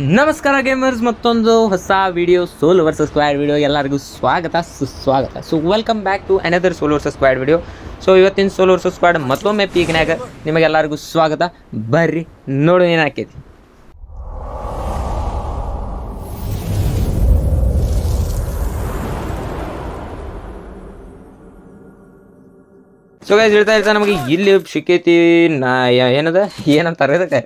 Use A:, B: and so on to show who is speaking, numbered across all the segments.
A: ನಮಸ್ಕಾರ ಗೇಮರ್ಸ್ ಮತ್ತೊಂದು ಹೊಸ video Soul versus squad video ಎಲ್ಲರಿಗೂ ಸ್ವಾಗತ, ಸುಸ್ವಾಗತ. So welcome back to another Soul versus squad video so ಇವತ್ತಿನ ಸೋಲ್ ವರ್ಸಸ್ ಸ್ಕ್ವಾಡ್ ಮತ್ತೊಮ್ಮೆ ಪೀಕ್ನಾಗ ನಿಮಗೆಲ್ಲರಿಗೂ ಸ್ವಾಗತ. ಬರ್ರಿ ನೋಡು ಏನಾಕೈತಿ ಸೊ ಗೈಸ್ ಹೇಳ್ತಾ ಇರ್ತಾ ನಮಗೆ ಇಲ್ಲಿ ಸಿಕ್ಕೈತಿ, ನಾ ಏನದ? ಏನಂತಾರೆ ಇದಕ್ಕೆ.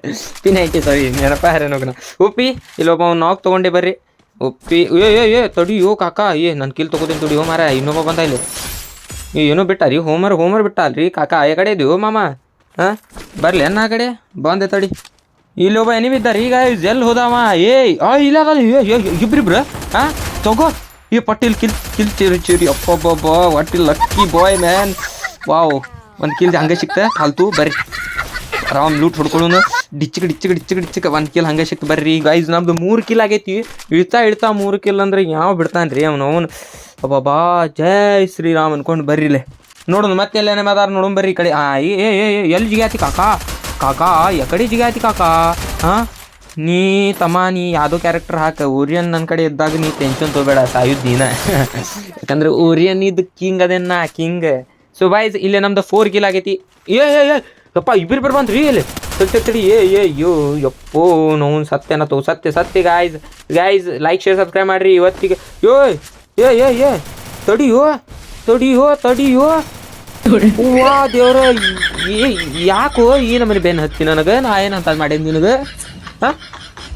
A: ಪಿನ್ ಐತಿ ಸಾರಿ ನೆನಪ ಹರೇನೋಗನ ಉಪ್ಪಿ ಇಲ್ಲೊಬ್ಬ ಅವ್ನು ನಾಕ್ ತೊಗೊಂಡೆ ಬರ್ರಿ. ಉಪ್ಪಿ ಏ ಏ ಏ ತಡಿಯೋ ಕಾಕ. ಏ, ನಾನು ಕಿಲ್ ತೊಗೋತೀನಿ ತಡಿಯೋ ಮಾರ. ಇನ್ನೊಬ್ಬ ಬಂದ ಇಲ್ಲಿ. ಏನೋ ಬಿಟ್ಟ ರೀ ಹೋಮರ್ ಹೋಮರ್ ಬಿಟ್ಟ ಅಲ್ರಿ ಕಾಕ. ಆ ಕಡೆ ಇದೆಯೋ ಮಾಮ? ಹಾಂ? ಬರ್ಲಿ ಅನ್ನ ಆ ಕಡೆ. ಬಂದೆ ತಡಿ. ಇಲ್ಲೊಬ್ಬ ಎನಿಮಿ ಇದ್ದಾರೆ ಈಗ ಎಲ್ಲಿ ಹೋದವ? ಏ ಆ, ಇಲ್ಲ ಇಬ್ರಿಬ್ರ? ಹಾಂ? ತಗೋ. ಈ ಪಟ್ಟಿಲ್ ಕಿಲ್ ಕಿಲ್ ಚಿರಿ ಚಿರಿ ಅಪ್ಪಬ್ಬಬ್ಬ ಪಟ್ಟಿಲ್ ಲಕ್ಕಿ ಬಾಯ್ ಮ್ಯಾನ್ ವಾವ್ ಒಂದು ಕಿಲ್ ಹಂಗೆ ಸಿಕ್ತ ಫಾಲ್ತು ಬರ್ರಿ. ಆರಾಮ್ ಲೂಟ್ ಹೊಡ್ಕೊಳ್ಳೋನು. ಡಿಚ್ಚಿಗೆ ಡಿಚ್ಚಿಗೆ ಡಿಚ್ಚಿಗೆ ಡಿಚ್ಚಿಗೆ ಒಂದು ಕಿಲ್ ಹಂಗೆ ಸಿಕ್ತು ಬರ್ರಿ. ಗೈಸ್ ನಮ್ದು ಮೂರು ಕಿಲ್ ಆಗೈತಿ. ಇಳ್ತಾ ಇಳ್ತಾ ಮೂರು ಕಿಲ್ ಅಂದ್ರೆ ಯಾವ ಬಿಡ್ತಾನೆ ರೀ ಅವನು ಅವನು. ಬಾ ಜೈ ಶ್ರೀರಾಮ್ ಅನ್ಕೊಂಡು ಬರ್ರಿಲೆ ನೋಡೋಣ ಮತ್ತೆ ಎಲ್ಲೇನೇ ಮಾತಾಡ ನೋಡೋಣ ಬರ್ರಿ ಈ ಕಡೆ. ಆ ಏ, ಏ, ಎಲ್ಲಿ ಜಿಗಾತಿ ಕಾಕಾ? ಕಾಕಾ ಎಕಡೆ ಜಿಗಾತಿ ಕಾಕಾ? ಹಾಂ? ನೀ ತಮ್ಮ ನೀ ಯಾವುದೋ ಕ್ಯಾರೆಕ್ಟರ್ ಹಾಕ. ಓರಿಯನ್ ನನ್ನ ಕಡೆ ಇದ್ದಾಗ ನೀ ಟೆನ್ಷನ್ ತೊಗೋಬೇಡ ಸಾಯುದ್ದೀನ ಯಾಕಂದ್ರೆ ಓರಿಯನ್ ಇದು ಕಿಂಗ್ ಅದೇನ ಕಿಂಗ್ ಸೊ ಬಾಯ್ಸ್ ಇಲ್ಲೇ ನಮ್ದು ಫೋರ್ ಕಿಲ್ ಆಗೈತಿ? ಏ ಏ ಏ, ಯಪ್ಪ ಇಬ್ಬಿಬ್ರು ಬಂದ್ರಿ ಇಲ್ಲಿ. ತಡಿ ಏ ಏ ಯೋ ಯಪ್ಪೋ, ನೋವು ಸತ್ಯನ ತೋ, ಸತ್ಯ ಸತ್ಯ guys guys like share subscribe ಮಾಡ್ರಿ ಇವತ್ತಿಗೆ. ಯೋ, ಏ ಏ ಏ ತಡಿಯೋ ತಡಿಯೋ ತಡಿಯೋ ಹೂವಾ, ದೇವ್ರ, ಏ, ಯಾಕೋ ಈ ನಮ್ಮನೆ ಬೆನ್ ಹತ್ತಿ ನನಗೆ? ನಾ ಏನಂತ ಮಾಡೇನಿ ನಿನಗೆ? ಹಾಂ?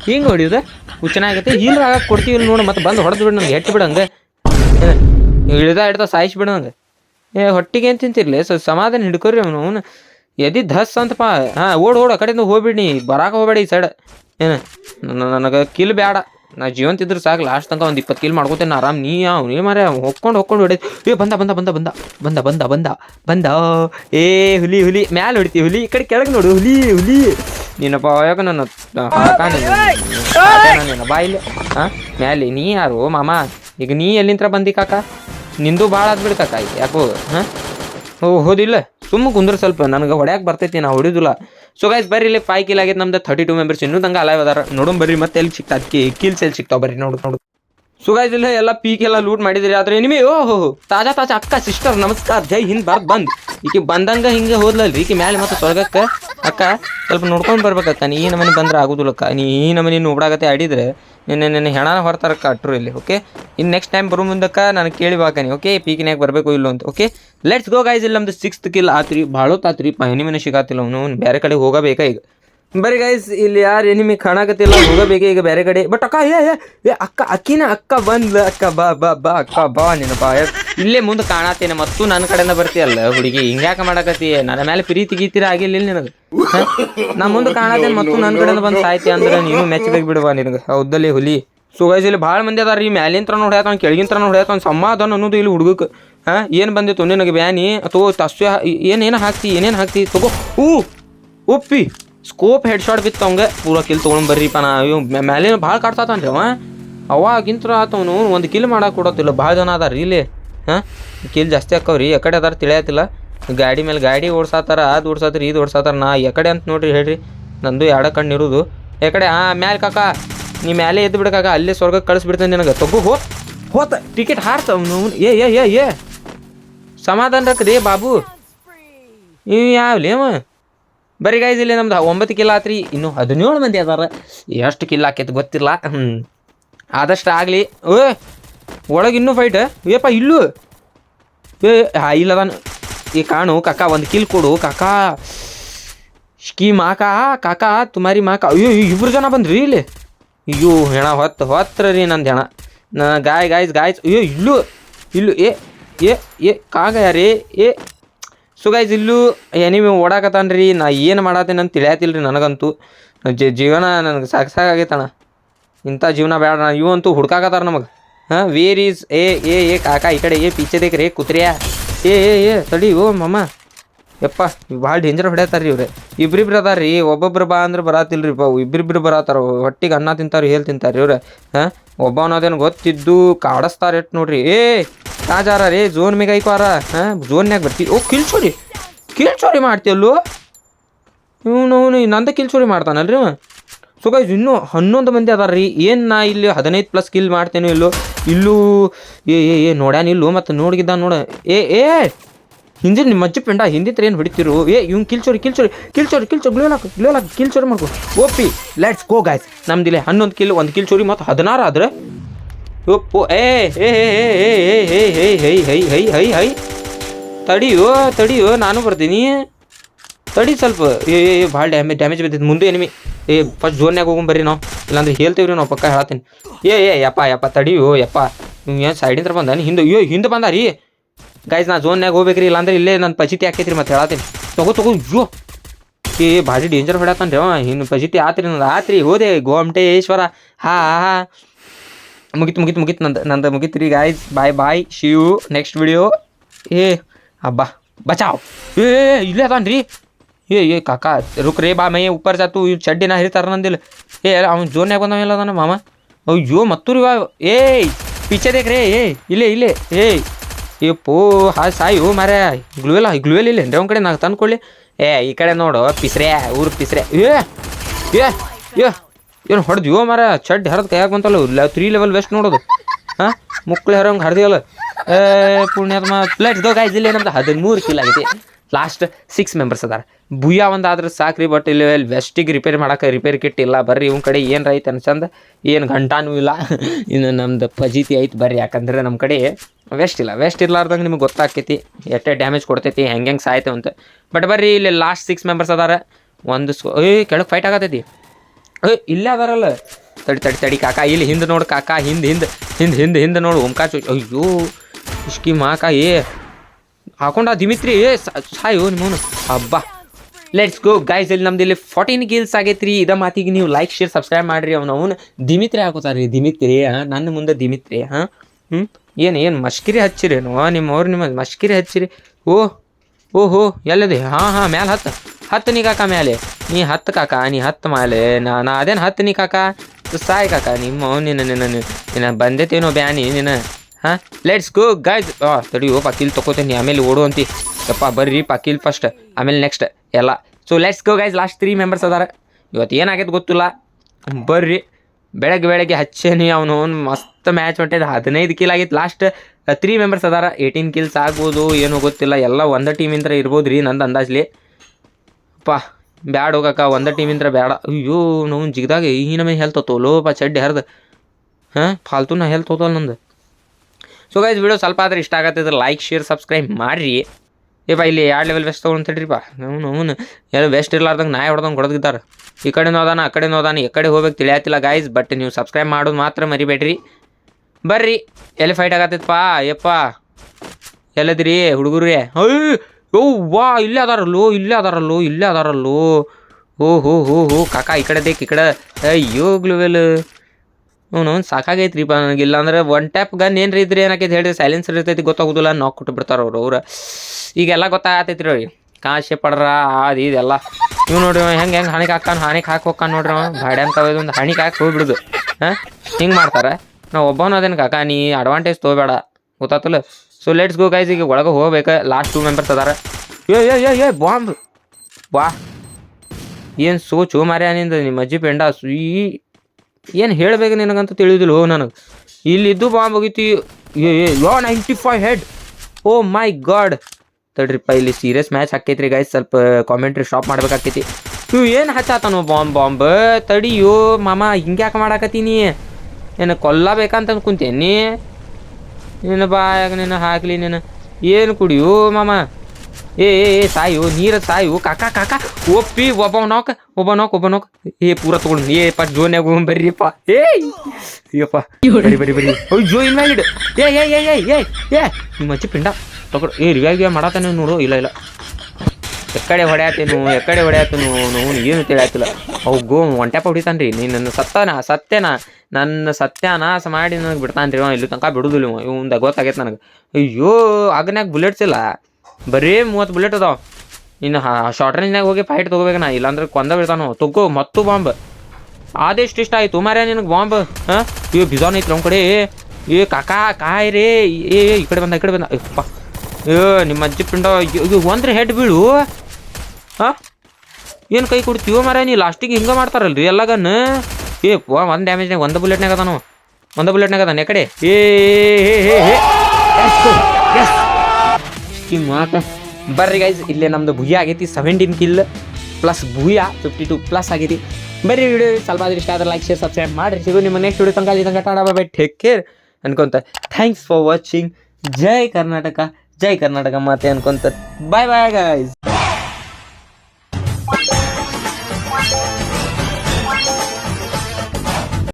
A: ಹಿಂಗೆ ಹೊಡಿಯೋದು ಹುಚ್ಚನಾಗತ್ತೆ ಇಲ್ಲ ಕೊಡ್ತೀವಿ ನೋಡಿ, ಮತ್ತೆ ಬಂದು ಹೊಡೆದು ಬಿಡು ನಂಗೆ ಎಟ್ಟು ಬಿಡು ಹಂಗೆ. ಇಳಿದ ಹಿಡ್ದ ಸಾಯಿಸಿ ಬಿಡು ನಂಗೆ ಏ, ಹೊಟ್ಟಿಗೆ ಏನು ತಿಂತಿರ್ಲಿ? ಸೊ ಸಮಾಧಾನ ಹಿಡ್ಕೊರಿ ಅವನು ಎದಿ ಧಸ್ ಅಂತಪ್ಪ ಹಾಂ, ಓಡ್ ಓಡ್, ಆ ಕಡೆಯಿಂದ ಹೋಗ್ಬಿಡಿ ಬರಾಕ ಹೋಗ್ಬೇಡಿ ಈ ಸೈಡ್ ಏನು ನನಗೆ ಕಿಲ್ ಬೇಡ ನಾ ಜೀವಂತ ಇದ್ರೆ ಸಾಕು ಲಾಸ್ಟ್ ತನಕ ಒಂದು ಇಪ್ಪತ್ತು ಕಿಲ್ ಮಾಡ್ಕೋತೇನೆ ಆರಾಮ್. ನೀ ಅವ್ನು ನೀ ಮಾರ ಹೊಕ್ಕೊಂಡು ಹೊಕ್ಕೊಂಡು ಹೊಡಿ ಏ, ಬಂದ ಬಂದ ಬಂದ ಬಂದ ಬಂದ ಬಂದ ಬಂದ ಬಂದ. ಏ, ಹುಲಿ ಹುಲಿ, ಮ್ಯಾಲೆ ಹೊಡಿತಿ ಹುಲಿ. ಈ ಕಡೆ ಕೆಳಗೆ ನೋಡು, ಹುಲಿ ಹುಲಿ. ನೀನಪ್ಪ ಯಾಕ ನನ್ನ ಹಾಕ ಬಾಯಿಲೆ. ಹಾಂ ಮ್ಯಾಲೆ. ನೀ ಯಾರು, ಮಾಮ? ಈಗ ನೀ ಎಲ್ಲಿಂತ್ರ ಬಂದಿ ಕಾಕ? ನಿಂದು ಭಾಳ ಆದ್ಬಿಡು ಕಾಕ ಯಾಕೋ, ಹಾಂ? ಓ, ಹೋದಿಲ್ಲ. ಸುಮ್ಮ ಕುಂದ್ರ ಸ್ವಲ್ಪ, ನನಗೆ ಹೊಡ್ಯಾಕೆ ಬರ್ತೈತಿ, ನಾ ಹೊಡಿದಿಲ್ಲ ಸೊ ಗೈಸ್ ಬರ್ರಿ ಇಲ್ಲಿ ಫೈವ್ ಕಿಲ್ ಆಗೈತೆ ನಮ್ದು ತರ್ಟಿ ಟು ಮೆಂಬರ್ಸ್ ಇನ್ನೂ ತಂಗ ಅಲೈವ್ ಅದಾರ. ನೋಡೋಣ ಬರ್ರಿ, ಮತ್ತೆ ಎಲ್ಲಿ ಸಿಗ್ತಾ ಅದಕ್ಕೆ ಕಿಲ್ಸ್ ಎಲ್ಲಿ ಸಿಕ್ತಾವೆ ಬರ್ರಿ, ನೋಡು ನೋಡು. ಸೊ ಗೈಸ್ ಇಲ್ಲ ಎಲ್ಲ ಪೀಕ್ ಎಲ್ಲ ಲೂಟ್ ಮಾಡಿದ್ರಿ. ಆದ್ರೆ ನಿಮಗೆ ಓಹೋ ತಾಜಾ ತಾಜಾ ಅಕ್ಕ ಸಿಸ್ಟರ್ ನಮಸ್ಕಾರ. ಜೈ ಹಿಂದ್ ಬರ್ದು ಬಂದ್. ಈಕೆ ಬಂದಂಗ ಹಿಂಗೆ ಹೋದ್ಲಲ್ರಿ. ಈಕಿ ಮ್ಯಾಲೆ ಮತ್ತೆ ಸ್ವರ್ಗಕ್ಕೆ ಅಕ್ಕ, ಸ್ವಲ್ಪ ನೋಡ್ಕೊಂಡು ಬರ್ಬೇಕಕ್ಕ, ನೀ ಈ ನಮನಿ ಬಂದ್ರೆ ಆಗುದಿಲ್ಲಕ್ಕ. ನೀ ಈ ನಮನಿ ನೋಡಾಗತ್ತೆ ಆಡಿದ್ರೆ ನಿನ್ನೆ ನಿನ್ನೆ ಹೆಣನ ಹೊರತಾರಕ್ಕ ಅಟ್ರು ಇಲ್ಲಿ ಓಕೆ ಇನ್ನು ನೆಕ್ಸ್ಟ್ ಟೈಮ್ ಬರೋ ಮುಂದಕ್ಕೆ ನಾನು ಕೇಳಿ ಬಾಕನಿ ಓಕೆ ಪೀಕಿನ್ಯಾಗ ಬರಬೇಕು ಇಲ್ಲೋ ಅಂತ ಓಕೆ ಲೆಟ್ಸ್ ಗೋ ಗೈಸ್ ಇಲ್ಲಿ ನಮ್ದು ಸಿಕ್ಸ್ತ್ ಕಿಲ್ ಆತ್ರಿ ಭಾಳ ಆತ್ರಿ ಮನೆ ಸಿಗಾತಿಲ್ಲ ಅವನು ಬೇರೆ ಕಡೆ ಹೋಗಬೇಕಾ ಈಗ? ಬರೀ ಗೈಸ್ ಇಲ್ಲಿ ಯಾರು ಎನಿಮಿ ಕಾಣಕತ್ತಿಲ್ಲ ಹೋಗಬೇಕು ಈಗ ಬೇರೆ ಕಡೆ. ಬಟ್ ಅಕ್ಕ ಏ ಏ, ಅಕ್ಕ ಅಕ್ಕಿನ ಅಕ್ಕ ಬಂದ್ಲ ಅಕ್ಕ ಬಾ ಬಾ ಬಾ ಅಕ್ಕ ಬಾ ನೀನು ಬಾ ಇಲ್ಲೇ ಮುಂದೆ ಕಾಣತ್ತೇನೆ ಮತ್ತು ನನ್ನ ಕಡೆಯಿಂದ ಬರ್ತೀಯಲ್ಲ ಹುಡುಗಿ. ಹಿಂಗ್ಯಾಕೆ ಮಾಡಕತ್ತಿ? ನನ್ನ ಮೇಲೆ ಪ್ರೀತಿ ಗೀತಿರ ಆಗಿಲ್ಲ ನಿನಗೆ? ನಾ ಮುಂದೆ ಕಾಣತ್ತೇನೆ ಮತ್ತು ನನ್ನ ಕಡೆಯಿಂದ ಬಂದು ಸಾಯ್ತಿ ಅಂದ್ರೆ ನೀನು ಮೆಚ್ಚಬೇಕು ಬಿಡುವ ನಿನಗೆ. ಹೌದಲ್ಲಿ ಹುಲಿ. ಸೊ ಗೈಸ್ ಇಲ್ಲಿ ಭಾಳ ಮಂದಿ ಅದಾರ ಈ ಮ್ಯಾಲಿಂತ್ರ ಹೊಡ್ಯಾತಾನ ಕೆಳಗಿಂತ್ರ ಹೊಡ್ಯಾತಾನ ಸಮಾಧಾನ ಅನ್ನೋದು ಇಲ್ಲಿ ಹುಡುಗಕ್ಕೆ ಹಾಂ? ಏನು ಬಂದಿತ್ತು ನಿನಗೆ ಬ್ಯಾನಿ? ಅಥವಾ ಏನು ಏನೇನು ಹಾಕ್ತಿ ಏನೇನು ಹಾಕ್ತಿ? ತಗೋ. ಹೂ ಉಪ್ಪಿ. ಸ್ಕೋಪ್ ಹೆಡ್ ಶಾಟ್ ಬಿತ್ತು ಅವಂಗೆ ಪೂರ ಕಿಲ್ ತೊಗೊಂಡ್ ಬರ್ರಿಪ್ಪ ನಾ. ಇವ್ ಮೇಲೆ ಭಾಳ ಕಾಡ್ತಾತಾನ್ರಿ ಅವ. ಅವಾಗಿಂತರ ಆತವನು ಒಂದು ಕಿಲ್ ಮಾಡಕ್ಕೆ ಕೊಡೋತಿಲ್ಲ ಭಾಳ ಜನ ಅದಾರ ರೀ ಇಲ್ಲಿ. ಹಾಂ? ಕಿಲ್ ಜಾಸ್ತಿ ಆಕ್ಕವ್ರಿ. ಎಕಡೆ ಅದಾರ ತಿಳಿಯತ್ತಿಲ್ಲ. ಗಾಡಿ ಮೇಲೆ ಗಾಡಿ ಓಡ್ಸಾತಾರ, ಅದು ಓಡ್ಸಾತಾರ ಇದು ಓಡ್ಸಾತಾರ. ನಾ ಎಕಡೆ ಅಂತ ನೋಡ್ರಿ ಹೇಳ್ರಿ. ನಂದು ಎರಡು ಕಣ್ಣು ಇರೋದು. ಎಕಡೆ ಹಾಂ ಮ್ಯಾಲೆ ಕಾಕ. ನೀ ಮ್ಯಾಲೆ ಎದ್ದು ಬಿಡಕಾಕ ಅಲ್ಲೇ ಸ್ವರ್ಗಕ್ಕೆ ಕಳಿಸ್ಬಿಡ್ತೇನೆ ನಿನಗೆ. ತಗೋ, ಹೋ. ಹೋತ. ಟಿಕೆಟ್ ಹಾರ್ತವನು. ಏ ಏ ಏ ಏ. ಸಮಾಧಾನ ರಕ್ರಿ, ಬಾಬು. ಇವ್ ಯಾವ್ಲೇವ ಬರೀ ಗೈಸ್ ಇಲ್ಲಿ ನಮ್ದು ಒಂಬತ್ತು ಕಿಲ್ಲ ಆತ್ರಿ, ಇನ್ನು ಹದಿನೇಳು ಮಂದಿ ಅದಾರ. ಎಷ್ಟು ಕಿಲ್ಲ ಆಕೈತೆ ಗೊತ್ತಿಲ್ಲ. ಆದಷ್ಟು ಆಗಲಿ. ಓ ಒಳಗೆ ಇನ್ನೂ ಫೈಟ್ ಏಪ್ಪ, ಇಲ್ಲೂ? ಏ ಹಾ ಇಲ್ಲದ ಈ ಕಾಣು, ಕಾಕ, ಒಂದು ಕಿಲ್ ಕೊಡು, ಕಾಕ. ಕಿ ಮಾಕಾ, ಕಾಕ, ತುಮಾರಿ, ಮಾಕ. ಅಯ್ಯೋ ಇಬ್ರು ಜನ ಬಂದ್ರಿ ಇಲ್ಲಿ? ಅಯ್ಯೋ, ಹೆಣ ಹೊತ್ತು ಹೊತ್ರ ರೀ ನಂದು ಹೆಣ. ನಾ ಗಾಯ್ ಗಾಯ್ಸ್ ಗಾಯ್ಸ್ ಅಯ್ಯೋ, ಇಲ್ಲೂ? ಇಲ್ಲೂ, ಏ ಏ ಏ, ಕಾಗ ಯಾರೇ? ಏ ಸೊ ಗೈಸ್ ಇಲ್ಲೂ ಎನಿಮಿ ಓಡಾಕತ್ತಾನ್ರಿ, ನಾ ಏನು ಮಾಡತ್ತೇನೆ ಅಂತ ತಿಳಿಯತಿಲ್ರಿ ನನಗಂತೂ. ಜ, ಜೀವನ ನನಗೆ ಸಾಕು ಸಾಕಾಗೈತಣ ಇಂಥ ಜೀವನ ಬೇಡ ನಾ ಇವಂತೂ ಹುಡ್ಕಾಕತ್ತಾರ ನಮಗೆ. ಹಾಂ ವೇರ್ ಈಸ್ ಏ ಏ ಏ ಕಾಕ, ಈ ಕಡೆ ಏ ಪೀಚೆ ದೇಕ್ರಿ ಏ ಕುತ್ರಿಯಾ. ಏ ಏ ಏ ತಡಿ, ಓ ಮಮ್ಮ ಯಪ್ಪ, ಭಾಳ ಡೇಂಜರ್ ಹೊಡ್ಯಾತಾರ ರೀ ಇವ್ರೆ. ಇಬ್ರಿಬ್ರು ಅದಾರ ರೀ ಒಬ್ಬೊಬ್ರು ಬಾ ಅಂದ್ರೆ ಬರಾತಿಲ್ರಿ ಬಾ ಇಬ್ರಿಬ್ರು ಬರಾತಾರ, ಹೊಟ್ಟಿಗೆ ಅನ್ನ ತಿಂತಾರೆ ಹೇಳಿ ತಿಂತಾರೆ ಇವ್ರೆ. ಹಾಂ? ಒಬ್ಬ ಅನ್ನೋದೇನು ಗೊತ್ತಿದ್ದು ಕಾಡಸ್ತಾರ ಎಟ್ ನೋಡ್ರಿ. ಏ ಕಾಜಾರ ರೇ, ಜೋನ್ ಮೇಗ ಐಕ್ವಾರ. ಹಾಂ ಜೋನ್ಯಾಗ ಬರ್ತಿ. ಓ, ಕಿಲ್ ಚೋರಿ. ಕಿಲ್ ಚೋರಿ ಮಾಡ್ತೀಯಲ್ಲೋ ಇವನು ನಂದ ಕಿಲ್ ಚೋರಿ ಮಾಡ್ತಾನಲ್ರಿ ಗೈಸ್ ಇನ್ನೂ ಹನ್ನೊಂದು ಮಂದಿ ಅದಾರ ರೀ. ಏನು ನಾ ಇಲ್ಲಿ ಹದಿನೈದು ಪ್ಲಸ್ ಕಿಲ್ ಮಾಡ್ತೇನೋ ಇಲ್ಲೋ? ಇಲ್ಲೂ, ಏ ಏ ಏ, ನೋಡ್ಯಾನ ಇಲ್ಲೋ? ಮತ್ತು ನೋಡ್ಗಿದ್ದ ನೋಡ. ಏ ಏ ಹಿಂದಿನ ನಿಮ್ಮ ಅಜ್ಜಿ ಪೆಂಡ ಹಿಂದಿತ್ರ ಏನು ಹೊಡಿತಿರು ಏ ಇವ್ನು ಕಿಲ್ಚೋರಿ ಕಿಲ್ಚೋರಿ ಕಿಲ್ಚೋರಿ ಕಿಲ್ಚೋರಿ ಗ್ಲೋ ಗ್ಲೋಲಾಕ್ ಕಿಲ್ಚೋರಿ ಮಾಡ್ಕೊ ಓಪಿ ಲೆಟ್ಸ್ ಗೋ ಗಾಯ್ಸ್ ನಮ್ದಿಲ್ಲ ಹನ್ನೊಂದು ಕಿಲ್ ಒಂದು ಕಿಲ್ಚೋರಿ ಮತ್ತು ಹದಿನಾರು ಆದ್ರೆ ಒಪ್ಪು ಏ ಏ ಹೈ ಹೈ ಹೈ ಹೈ ತಡಿಯೋ ತಡಿಯೋ ನಾನು ಬರ್ತೀನಿ ತಡಿ ಸ್ವಲ್ಪ ಏ ಭಾಳ ಡ್ಯಾಮೇಜ್ ಡ್ಯಾಮೇಜ್ ಬಿದ್ದೈತೆ ಮುಂದೆ ಎನಿಮಿ ಏ ಫಸ್ಟ್ ಜೋನ್ಯಾಗ ಹೋಗೊಂಬರ್ರಿ ನಾವು ಇಲ್ಲಾಂದ್ರೆ ಹೇಳ್ತೇವ್ರಿ ನಾವು ಪಕ್ಕ ಹೇಳತ್ತೀನಿ ಏ ಏ ಯಪ್ಪ ಯಪ್ಪ ತಡಿಯೋ ಯಪ್ಪ ಏನು ಸೈಡಿಂದ ಬಂದ ಹಿಂದೆ ಅಯ್ಯೋ ಹಿಂದೆ ಬಂದ ರೀ ಗೈಸ್ ನಾ ಝೋನ್ಯಾಗ ಹೋಗ್ಬೇಕ್ರಿ ಇಲ್ಲಾಂದ್ರೆ ಇಲ್ಲೇ ನನ್ನ ಪಚಿತಿ ಹಾಕೈತ್ರಿ ಮತ್ತೆ ಹೇಳತ್ತೀನಿ ತಗೋ ತಗೋ ಅಯ್ಯೋ ಏ ಭಾರಿ ಡೇಂಜರ್ ಹೊಡ್ಯಾತಾನ ರೀ ಅವ ಇನ್ನು ಪಜಿತಿ ಆತ್ರಿ ನಂದು ಆತ್ರಿ ಹೋದೆ ಗೋಮಟೇಶ್ವರ ಹಾ ಹಾ ಮುಗಿತು ಮುಗಿತು ಮುಗಿತು ನಂದು ನಂದು ಮುಗಿತು ರೀ guys bye bye Shiv next video ಏ ಅಬ್ಬಾ ಬಚಾವ್ ಏ ಇಲ್ಲೇ ಅದಾನ ರೀ ಏ ಏ ಕಾಕಾ ರುಕ್ ರೇ ಬಾ ಮೈ ಉಪ್ಪರ್ ಜಾತು ಇವ್ ಚಡ್ಡಿನ ಹರಿತಾರ ನಂದಿಲ್ಲ ಏ ಅವ್ನು ಜೋನ್ಯಾಗ ಬಂದವ ಅದಾನ ಮಾಮ ಅಯ್ಯೋ ಮತ್ತೂ ರೀ ಏಯ್ ಪಿಚ್ಚೆ ದೇಕ್ ರೇ ಏ ಇಲ್ಲೇ ಇಲ್ಲೇ ಏಯ್ ಏ ಪೂ ಹಾ ಸಾಯು ಮಾರ ಗ್ಲೂವೆಲ್ಲ ಗ್ಲೂವೆಲ್ ಇಲ್ಲ ಅವ್ನ ಕಡೆ? ನಾನು ತಂದ್ಕೊಳ್ಳಿ ಏ, ಈ ಕಡೆ ನೋಡು, ಪಿಸ್ರೆ, ಊರು ಪಿಸ್ರೆ. ಏ ಏ ಏ, ಏನು ಹೊಡೆದ್ಯೋ ಮಾರ ಚಡ್ ಹರಿದು ಕೈಯಾಗ ಬಂತಲ್ಲ ತ್ರೀ ಲೆವೆಲ್ ವೆಸ್ಟ್ ನೋಡೋದು. ಹಾಂ, ಮುಕ್ಳು ಹರಂಗೆ ಹರಿದಿವಲ್ಲ ಏ, ಪುಣ್ಯಾತ್ಮ ಪ್ಲೇಟ್ ಗೋ ಇದಿಲ್ಲ ನಮ್ದು ಹದಿಮೂರು ಕಿಲ್ ಆಗೈತಿ. ಲಾಸ್ಟ್ ಸಿಕ್ಸ್ ಮೆಂಬರ್ಸ್ ಅದಾರ. ಭೂಯ ಒಂದು ಆದ್ರೆ ಸಾಕ್ರಿ ಬಟ್ ಇಲ್ಲಿ ವೆಸ್ಟಿಗೆ ರಿಪೇರಿ ಮಾಡೋಕೆ ರಿಪೇರಿ ಕಿಟ್ ಇಲ್ಲ. ಬರ್ರಿ, ಇವ್ನ ಕಡೆ ಏನು ಐತೆ ಅನ್ಸಂದ, ಏನು ಗಂಟಾನೂ ಇಲ್ಲ. ಇನ್ನು ನಮ್ದು ಫಜೀತಿ ಐತೆ ಬರ್ರಿ, ಯಾಕಂದ್ರೆ ನಮ್ಮ ಕಡೆ ವೆಸ್ಟ್ ಇಲ್ಲ. ವೆಸ್ಟ್ ಇರ್ಲಾರ್ದಂಗೆ ನಿಮ್ಗೆ ಗೊತ್ತಾಕೈತಿ ಎಷ್ಟೇ ಡ್ಯಾಮೇಜ್ ಕೊಡ್ತೈತಿ, ಹೆಂಗೆ ಹೆಂಗೆ ಸಾಯ್ತೇವೆ ಅಂತ. ಬಟ್ ಬರ್ರಿ, ಇಲ್ಲಿ ಲಾಸ್ಟ್ ಸಿಕ್ಸ್ ಮೆಂಬರ್ಸ್ ಅದಾರ. ಒಂದು ಸ್ಕೋ ಏ, ಕೆಳಗೆ ಫೈಟ್ ಆಗತೈತಿ. ಏ, ಇಲ್ಲೇ ಅದಾರಲ್ಲ. ತಡಿ ತಡಿ ತಡಿ, ಕಾಕ, ಇಲ್ಲಿ ಹಿಂದೆ ನೋಡು, ಕಾಕ, ಹಿಂದೆ ಹಿಂದೆ ಹಿಂದೆ ಹಿಂದೆ ಹಿಂದೆ ನೋಡು, ಓಂಕಾಚು ಅಯ್ಯೋ, ಇಷ್ಕಿ ಮಾಕ, ಏ. ಹಾಕೊಂಡ ದಿಮಿತ್ರಿ ಸಾಯೋ ನಿಮ್ಮವನು. ಅಬ್ಬಾ ಲೆಟ್ಸ್ ಗೋ ಗೈಸ್ ಇಲ್ಲಿ ನಮ್ದು ಇಲ್ಲಿ ಫಾರ್ಟೀನ್ ಗಿಲ್ಸ್ ಆಗೈತ್ರಿ. ಇದ ಮಾತಿಗೆ ನೀವು ಲೈಕ್ ಶೇರ್ ಸಬ್ಸ್ಕ್ರೈಬ್ ಮಾಡ್ರಿ ಅವ್ನು, ಅವನು. ದಿಮಿತ್ರಿ ಹಾಕೋತಾರ್ರಿ, ದಿಮಿತ್ರಿ ಹಾಂ ನನ್ನ ಮುಂದೆ ದಿಮಿತ್ರಿ ಹಾಂ ಹ್ಞೂ ಏನು ಏನು ಮಶ್ಕಿರಿ ಹಚ್ಚಿರೇನು ನಿಮ್ಮ ಅವ್ರು ನಿಮ್ಮ ಮಶ್ಕಿರಿ ಹಚ್ಚಿರಿ. ಓ ಓಹೋ ಎಲ್ಲದೆ? ಹಾಂ ಹಾಂ, ಮ್ಯಾಲೆ ಹತ್ತು ಹತ್ತು ನೀ ಕಾಕ ಮ್ಯಾಲೆ. ನೀ ಹತ್ತು ಕಾಕ, ನೀ ಹತ್ತು ಮ್ಯಾಲೆ. ನಾ ನಾ, ಅದೇನು ಹತ್ತು ನೀ ಕಾಕ? ಸಾಯ್ ಕಾಕ ನಿಮ್ಮ ನಿನ್ನ ನಿನ್ನ ನಿನ್ನ ಬಂದೈತೇನೋ ಬ್ಯಾನಿ, ನಿನ್ನ. ಲೆಟ್ಸ್ ಗೋ ಗಾಯ್ಸ್ ಹಾಂ ತಡಿಯೋ ಪಾಕಿಲ್ ತೊಗೋತೀನಿ ಆಮೇಲೆ ಓಡು ಅಂತಿ ಯಪ್ಪ, ಬರ್ರಿ ಪಾಕಿಲ್ ಫಸ್ಟ್ ಆಮೇಲೆ ನೆಕ್ಸ್ಟ್ ಎಲ್ಲ. So let's go guys last three members ಅದಾರ. ಇವತ್ತು ಏನಾಗೈತೆ ಗೊತ್ತಿಲ್ಲ. ಬರ್ರಿ. ಬೆಳಗ್ಗೆ ಬೆಳಗ್ಗೆ ಹಚ್ಚೇನಿ ಅವನು. ಮಸ್ತ್ ಮ್ಯಾಚ್ ಹೊಂಟಿದ ಹದಿನೈದು ಕಿಲ್ ಆಗಿತ್ತು. ಲಾಸ್ಟ್ ತ್ರೀ ಮೆಂಬರ್ಸ್ ಅದಾರ. ಏಯ್ಟೀನ್ ಕಿಲ್ಸ್ ಆಗ್ಬೋದು, ಏನೂ ಗೊತ್ತಿಲ್ಲ. ಎಲ್ಲ ಒಂದೇ ಟೀಮಿಂದ ಇರ್ಬೋದು ರೀ ನಂದು ಅಂದಾಜ್ಲಿ. ಅಪ್ಪ ಬ್ಯಾಡ ಹೋಗಕ್ಕ ಒಂದೇ ಟೀಮಿಂದ ಬ್ಯಾಡ. ಅಯ್ಯೋ ನಾವು ಜಿಗ್ದಾಗ ಈ ನಮಗೆ ಹೆಲ್ತ್ ತೋಲೋಪ ಚಡ್ಡಿ ಹರಿದು. ಹಾಂ, ಫಾಲ್ತುನ ಹೆಲ್ತ್ ಹೋತಲ್ಲ ನಂದು. ಸೊ ಗೈಸ್ ವಿಡಿಯೋ ಸ್ವಲ್ಪ ಆದ್ರೆ ಇಷ್ಟ ಆಗತ್ತಿದ್ರೆ ಲೈಕ್ ಶೇರ್ ಸಬ್ಸ್ಕ್ರೈಬ್ ಮಾಡಿರಿ. ಏ ಬಾ, ಇಲ್ಲಿ ಎರಡು ಲೆವೆಲ್ ವೆಸ್ಟ್ ತೊಗೊಂಡು ಬಾ. ಅವನು ಅವನು ಎಲ್ಲ ವೆಸ್ಟ್ ಇರ್ಲಾರ್ದಂಗೆ ನಾಯಿ ಹೊಡೆದಂಗೆ ಹೊಡೆದಿದ್ದಾರೆ ಈ ಕಡೆ ನೋದಾನ ಆ ಕಡೆ ಅದಾನ, ಈ ಕಡೆ ಹೋಗ್ಬೇಕು ತಿಳಿಯತ್ತಿಲ್ಲ ಗಾಯ್ಸ್ ಬಟ್ ನೀವು ಸಬ್ಸ್ಕ್ರೈಬ್ ಮಾಡೋದು ಮಾತ್ರ ಮರಿಬೇಡ್ರಿ. ಬರ್ರಿ. ಎಲ್ಲಿ ಫೈಟ್ ಆಗತ್ತೈತಪ್ಪ? ಯಪ್ಪ. ಎಲ್ಲದಿರಿ ಹುಡುಗರೇ ಅಯ್ಯ ಓ ವಾ ಇಲ್ಲೇ ಅದಾರಲ್ಲೋ ಇಲ್ಲೇ ಅದಾರಲ್ಲೋ ಇಲ್ಲೇ ಅದಾರಲ್ಲೋ. ಓ ಹೋ ಹೋ ಹೋ ಕಾಕ ಈ ಕಡೆ ದೇಕ್, ಈ ಕಡೆ. ಅಯ್ಯೋ ಗ್ಲುವೆಲ್ ಅವನು ಸಾಕಾಗೈತ್ರಿಪ್ಪ ನನಗೆ. ಇಲ್ಲಾಂದ್ರೆ ಒನ್ ಟ್ಯಾಪ್ ಗನ್ ಏನ್ರಿ ಇದ್ರಿ ಏನಾಕೈತೆ ಹೇಳಿದ್ರೆ ಸೈಲೆನ್ಸರ್ ಇರ್ತೈತಿ, ಗೊತ್ತಾಗೋದಿಲ್ಲ ನಾಕ್ ಕೊಟ್ಟು ಬಿಡ್ತಾರ ಅವ್ರು ಅವ್ರು. ಈಗೆಲ್ಲ ಗೊತ್ತಾಗತೈತಿ ರೀ ಕಾಶೆ ಪಡ್ರ ಅದು ಇದೆಲ್ಲ ಇವ್ ನೋಡ್ರಿ ಹೆಂಗೆ ಹೆಂಗೆ ಹಣಿಗೆ ಹಾಕಾನ ಹಾನಿಗೆ ಹಾಕಿ ಹೋಗ್ತಾನ ನೋಡ್ರಿ ಅವ್ನು. ಅಂತ ಒಂದು ಹಣಿಗೆ ಹಾಕಿ ಹೋಗ್ಬಿಡುದು. ಹಾಂ? ಹಿಂಗೆ ಮಾಡ್ತಾರೆ? ನಾವು ಒಬ್ಬನ ಅದೇನು ಕಾಕ, ನೀ ಅಡ್ವಾಂಟೇಜ್ ತೊಗೋಬೇಡ. ಗೊತ್ತಾತಲ್ಲ? ಸೊ ಲೆಟ್ಸ್ ಗೋ ಗೈಸ್ ಈಗ ಒಳಗೆ ಹೋಗ್ಬೇಕು. ಲಾಸ್ಟ್ ಟೂ ಮೆಂಬರ್ಸ್ ಅದಾರ. ಏ ಏ ಏ ಏ, ಬಾಂಬ್. ವಾ ಏನು ಸೋಚು ಮಾರ್ಯ ನಿಂದ, ನಿಮ್ಮ ಅಜ್ಜಿ ಪೆಂಡ ಈ ಏನು ಹೇಳಬೇಕು ನಿನಗಂತ ತಿಳಿದಿಲ್ಲ ಓ ನನಗೆ. ಇಲ್ಲಿದ್ದು ಬಾಂಬ್ ಹೋಗಿತ್ತು yo ninety five head. Oh my god. ತಡ್ರಿಪ್ಪ, ಇಲ್ಲಿ ಸೀರಿಯಸ್ ಮ್ಯಾಚ್ ಹಾಕೈತ್ರಿ ಗೈಸ್ ಸ್ವಲ್ಪ ಕಾಮೆಂಟ್ರಿ ಸ್ಟಾಪ್ ಮಾಡ್ಬೇಕಾಕೈತಿ. ಇವು ಏನು ಹಚ್ಚಾತನೋ ಬಾಂಬ್ ಬಾಂಬ್. ತಡಿಯೋ, ಮಾಮ, ಹಿಂಗೆ ಯಾಕೆ ಮಾಡಾಕತ್ತೀನಿ? ಏನು ಕೊಲ್ಲಬೇಕಂತ ಕುಂತೇನಿ? ನಿನ್ನ ಬಾಯಾಗ ನಿನ್ನ ಹಾಕ್ಲಿ ನೀನು. ಏನು ಕುಡಿಯೋ ಮಾಮ? ಏ ಏ ಏ, ಸಾಯು, ನೀರ ಸಾಯು, ಕಾಕ ಕಾಕ, ಒಪ್ಪಿ, ಒಬ್ಬ ನೋಕ ಒಬ್ಬ ನೋಕ ಒಬ್ಬ ನೋಕ ಏ, ಪೂರ ತಗೊಂಡು ಏ, ಪ, ಜೋನ್ಯಾಗ ಬರ್ರಿಪ್ಪ. ಏಯ್! ಅಯ್ಯಪ್ಪ. ಬರಿ ಬರಿ ಬರಿ. ಓಯ್ ಜೋ ಇನ್ ಇಡು ಏ ಏ ಏ ಏ ಏ ಏ, ನಿಮ್ಮ ಅಚ್ಚಿ ಪಿಂಡ. ತಗೊಂಡು ಏ, ರಿವ್ಯಾಗ ಮಾಡತ್ತಾನೆ ನೋಡು. ಇಲ್ಲ ಇಲ್ಲ. ಎಕ್ಕಡೆ ಹೊಡ್ಯಾತೇನು, ಎಕ್ಕಡೆ ಹೊಡ್ಯಾತನು, ನೋವು ಏನು ತಿಳಿಯಾತಿಲ್ಲ. ಅವು ಗೋ, ಒಂಟ್ಯಾಪ ಹೊಡಿತಾನೆ ರೀ ನೀನು ನನ್ನ ಸತ್ತನ, ಸತ್ಯನ, ನನ್ನ ಸತ್ಯಾನಾಶ ಮಾಡಿ ನನಗೆ ಬಿಡ್ತಾನೆ ರೀ ಇಲ್ಲಿ ತನಕ ಬಿಡುದಿಲ್ಲ ಇವ. ಇವಂದ ಗೊತ್ತಾಗೈತೆ ನನಗೆ. ಅಯ್ಯೋ ಆಗನ್ಯಾಗ ಬುಲೆಟ್ಸ್ ಇಲ್ಲ. ಬರೀ ಮೂವತ್ತು ಬುಲೆಟ್ ಅದಾವ. ಇನ್ನು ಶಾರ್ಟ್ ರೇಂಜ್ನಾಗ ಹೋಗಿ ಫೈಟ್ ತೊಗೋಬೇಕು ನಾ ಇಲ್ಲಾಂದ್ರೆ ಕೊಂದ ಬಿಡ್ತಾನೋ ತೊಗೋ ಮತ್ತು ಬಾಂಬ್ ಆದಷ್ಟು ಇಷ್ಟ ಆಯ್ತು ಮಾರ್ಯ ನಿನಗೆ ಬಾಂಬ್ ಹಾಂ? ಇವ್ ಬಿಜಾನ್ ಐತಿ ನಮ್ಮ ಕಡೆ. ಏ, ಕಾಕಾ, ಕಾಯ್ ರೇ. ಏ ಈ ಕಡೆ ಬಂದ, ಈ ಕಡೆ ಬಂದ. ಅಪ್ಪ ಏ, ನಿಮ್ಮ ಅಜ್ಜಿ ಪಿಂಡ ಒಂದ್ರೆ ಹೆಡ್ ಬೀಳು. ಹಾಂ? ಏನು ಕೈ ಕೊಡ್ತೀವೋ ಮಾರ್ಯ ನೀ ಲಾಸ್ಟಿಗೆ ಹಿಂಗೆ ಮಾಡ್ತಾರಲ್ರಿ ಎಲ್ಲಗನ್ನ ಏ ಒಂದು ಡ್ಯಾಮೇಜ್ನಾಗ ಒಂದು ಬುಲೆಟ್ನಾಗ ಅದಾನು. ಒಂದು ಬುಲೆಟ್ನಾಗ ಅದಾನೆ ಕಡೆ. ಏ ಈ ಮಾತ ಬರ್ರಿ ಗೈಸ್ ಇಲ್ಲೇ ನಮ್ದು ಭುಯ್ಯ ಆಗೈತಿ ಸೆವೆಂಟೀನ್ ಕಿಲ್ ಪ್ಲಸ್ ಭುಯ್ಯ ಫಿಫ್ಟಿ ಟು ಪ್ಲಸ್ ಆಗೈತಿ. ಬರ್ರಿ ವಿಡಿಯೋ ಸ್ವಲ್ಪ ಆದ್ರೆ ಇಷ್ಟ ಆದ್ರೆ ಲೈಕ್ ಶೇರ್ ಸಬ್ಸ್ಕ್ರೈಬ್ ಮಾಡಿರಿ. ಸಿಗು ನಿಮ್ಮ ನೆಕ್ಸ್ಟ್ ವಿಡಿಯೋ ತನಕ, ಅಲ್ಲಿ ತನಕ ಟಾಡಾ ಟೇಕ್ ಕೇರ್ ಅನ್ಕೊಂತ. ಥ್ಯಾಂಕ್ಸ್ ಫಾರ್ ವಾಚಿಂಗ್ ಜೈ ಕರ್ನಾಟಕ ಜೈ ಕರ್ನಾಟಕ ಮಾತೆ ಅನ್ಕೊಂತ. ಬಾಯ್ ಬಾಯ್ ಗೈಸ್